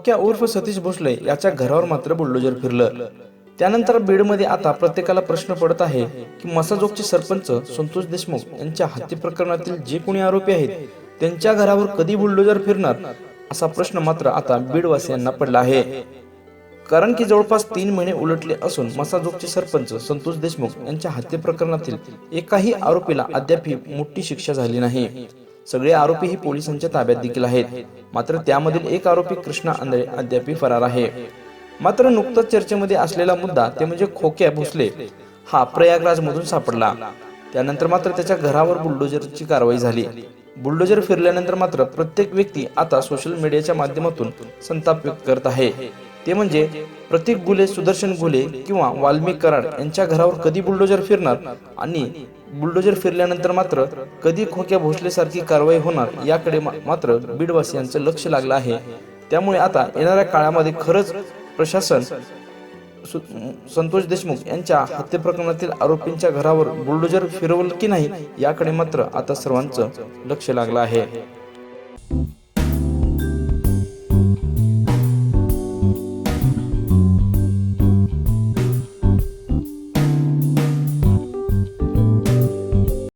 खोक्या उर्फ सतीश भोसले याच्या घरावर मात्र बुलडोजर फिरलं. त्यानंतर बीडमध्ये आता प्रत्येकाला प्रश्न पडत आहे की मसाजोगचे सरपंच संतोष देशमुख यांच्या हत्ये प्रकरणातील जे कोणी आरोपी आहेत त्यांच्या घरावर कधी बुलडोजर फिरणार असा प्रश्न मात्र आता बीडवासियांना पडला आहे. कारण की जवळपास तीन महिने उलटले असून मसाजोगचे सरपंच संतोष देशमुख यांच्या हत्ये प्रकरणातील एकाही आरोपीला अद्यापही मोठी शिक्षा झाली नाही. सगळे आरोपी ही पोलिसांच्या ताब्यात देखील आहेत. मात्र त्यामधील एक आरोपी कृष्णा आंधळे अद्याप फरार आहे. मात्र नुकताच चर्चेमध्ये असलेला मुद्दा ते म्हणजे खोक्या भोसले हा प्रयागराज मधून सापडला. त्यानंतर मात्र त्याच्या घरावर बुलडोजरची कारवाई झाली. बुलडोजर फिरल्यानंतर मात्र प्रत्येक व्यक्ती आता सोशल मीडियाच्या माध्यमातून संताप व्यक्त करत आहे. ते म्हणजे प्रतीक गुले सुदर्शन गुले किंवा वाल्मिक कराड यांच्या घरावर कधी बुलडोजर फिरणार आणि बुलडोजर फिरल्यानंतर मात्र कधी खोक्या भोसलेसारखी कारवाई होणार याकडे मात्र बीडवासियांचं लक्ष लागलं आहे. त्यामुळे आता येणाऱ्या काळामध्ये खरंच प्रशासन संतोष देशमुख यांच्या हत्येप्रकरणातील आरोपींच्या घरावर बुलडोजर फिरवलं की नाही याकडे मात्र आता सर्वांचं लक्ष लागलं आहे.